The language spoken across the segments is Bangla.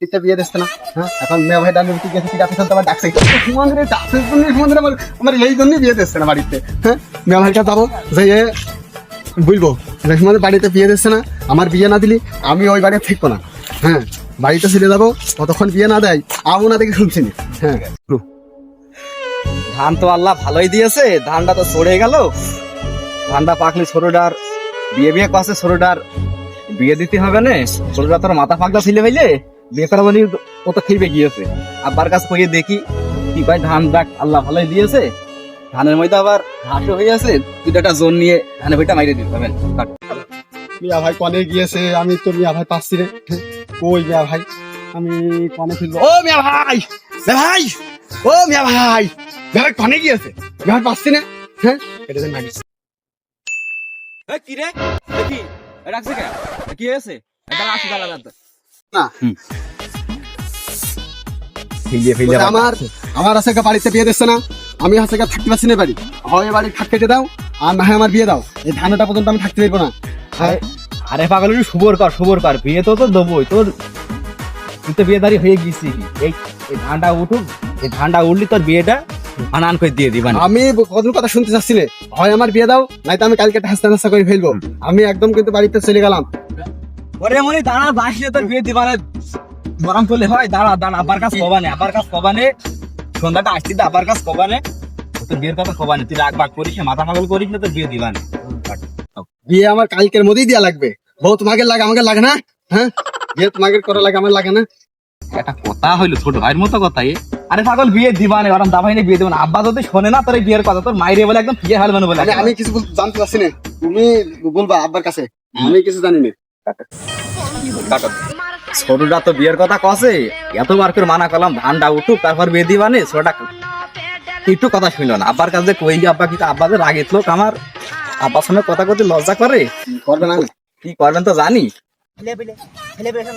বাড়িতে বিয়ে দিচ্ছে না। হ্যাঁ? এখন মেয়ে ভাই আছে তো আমার ডাকছে? সুমন্দিরে ডাক্তার সুমন্দিরে আমার আমার এই জন্যই বিয়ে দিচ্ছে না বাড়িতে। হ্যাঁ? মেয়ে ভাইটা যাব যে বাড়িতে বিয়ে দিচ্ছে না, আমার বিয়ে না দিলি আমি ওই বাড়ি থাকব না। হ্যাঁ? বাড়িতে ছেড়ে যাব কতক্ষণ বিয়ে না দেয়, আমও না দেখে শুনছি হ্যাঁ? ধান তো আল্লাহ ভালোই দিয়েছে, ধানটা তো সরে গেল। ধানটা পাকলে ছোটটার, বিয়ে বিয়ে কাছে ছোটটার। বিয়ে দিতে হবে না, ছোটটা তোর মাথা ফাঁকটা ছিলে হইলে বিয়ে করা বলি ও তো ফিরবে গিয়েছে। আব্বার কাছে কইয়ে দেখি কি ভাই ধান ডাক আল্লাহ ভালোই দিয়েছে। ধানের মধ্যে আবার ঘাসও হয়ে আছে তুই তো একটা জোন নিয়ে ধানের বইটা মাইরে দিতে হবে মিয়া ভাই কনে গিয়েছে আমি তো মিয়া ভাই পাচ্ছি রে। কই মিয়া ভাই আমি কনে ফিরবো। ও মিয়া ভাই মিয়া ভাই ও মিয়া ভাই মিয়া ভাই কনে গিয়েছে মিয়া ভাই পাচ্ছি না। হ্যাঁ? এটা দেন ভাগিস কি রে? দেখি রাখছে কে কি হয়েছে? দাঁড়া আসি দাঁড়া না। ফিলিয়ে আমার আমার আছে বাড়িতে বিয়ে দিচ্ছে না। আমি আছে থাকতে পারছি না বাড়ি। হয় বাড়ি থাকতে দাও আর না হয় আমার বিয়ে দাও। এই ধানটা পর্যন্ত আমি থাকতে পারব না। আরে পাগল শুভর কর শুভর কর। বিয়ে তো তো দেবোই। তোর তুই তো হয়ে গেছিস এই এই ধানটা উঠুক এই ধানটা উঠলি তোর বিয়েটা আনান করে দিয়ে দিবা আমি কদর কথা শুনতে চাচ্ছি না হয় আমার বিয়ে দাও নয়তো আমি কালকে হাসতে হাসতে করে ফেলব। আমি একদম কিন্তু বাড়িতে চলে গেলাম। ওরে মনি দাঁড়া বাসলে তোর বিয়ে দিবা না গরম করলে হয় দাঁড়া দাঁড়া আবার কাজ কবানে আবার কাজ কবানে। সন্ধ্যাটা আসতি তো আবার কাজ কবানে। তোর বিয়ের কথা কবানে তুই রাগ বাগ করিস মাথা পাগল করিস না তোর বিয়ে দিবা না বিয়ে আমার কালকের মধ্যেই দেওয়া লাগবে। বউ তোমাকে লাগে আমাকে লাগে না? হ্যাঁ? বিয়ে তোমাকে করা লাগে আমার লাগে না? একটা কথা হইল ছোট ভাইয়ের মতো কথা এ। আরে পাগল বিয়ে দিবা না ওরম দাবাই নিয়ে বিয়ে দিবা না আব্বা যদি শোনে না তোর এই বিয়ের কথা তোর মাইরে বলে একদম বিয়ে হালবে না বলে। আমি আমি কিছু জানতে পারছি না। তুমি বলবা আব্বার কাছে। আমি কিছু জানি না। ছোটটা তো বিয়ের কথা কছে? এতবার করে মানা করলাম ধানটা উঠুক তারপর বিয়ে দিবা নে ছোটটা একটু কথা শুনলো না। আব্বার কাছে কইলি আব্বা কিন্তু আব্বা যে রাগিত লোক আমার? আব্বার সঙ্গে কথা করতে লজ্জা করে? করবে না? কি করবেন তো জানি।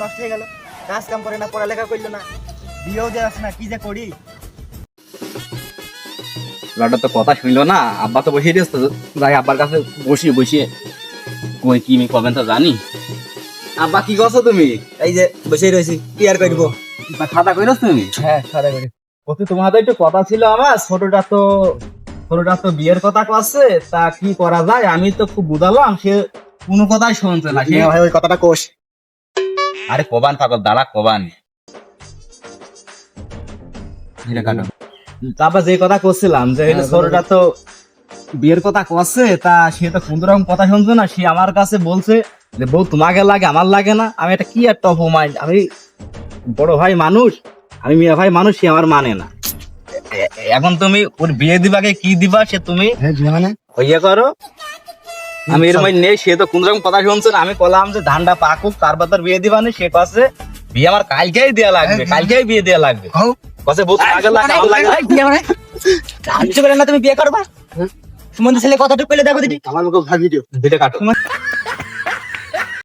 নষ্ট হয়ে গেল। কাজ কাম করে না পড়ালেখা করল না। বিয়েও দিয়ে আসে না কি যে করি? তো কথা শুনলো না। আব্বা তো বসিয়ে দিয়েছে যাই আব্বার কাছে বসিয়ে বসিয়ে। কই কি আমি করবেন তো জানি। আব্বা কি করছ তুমি? এই যে বসে রয়েছি কি আর করব? খাতা কইরছ তুমি? হ্যাঁ সারা করি। প্রতি তোমার হাতে একটু কথা ছিল আমার ছোটটা তো ছোটটা তো বিয়ের কথা করছে তা কি করা যায়? আমি তো খুব বুঝালাম সে কোনো কথাই শুনছে না। সে ভাই ওই কথাটা কোষ আরে কবান পাগল দাঁড়া কবান। তারপর যে কথা করছিলাম যে হ্যাঁ, ছোটটা তো বিয়ের কথা করছে তা সে তো কোন রকম কথা শুনছে না সে আমার কাছে বলছে যে বউ তোমাকে লাগে আমার লাগে না আমি এটা কি একটা অপমান আমি বড় ভাই মানুষ আমি মিয়া ভাই মানুষ সে আমার মানে না। এখন তুমি ওর বিয়ে দিবাকে কি দিবা সে তুমি হ্যাঁ মানে? হইয়া করো। আমি এর মধ্যে নেই সে তো কোন রকম কথা শুনছে না। আমি বললাম যে ধানটা পাকুক তারপর তোর বিয়ে দিবা না সে কাছে বিয়ে আমার কালকেই দেয়া লাগবে কালকেই বিয়ে দেয়া লাগবে। কাছে বহুত আগে লাগে আমার লাগে বিয়ে মানে? আনছো করে না তুমি বিয়ে করবা। সুমন্ত ছেলে কথাটুকু পেলে দেখো দিদি আমার মুখে ভিডিও। ভিডিও কাটো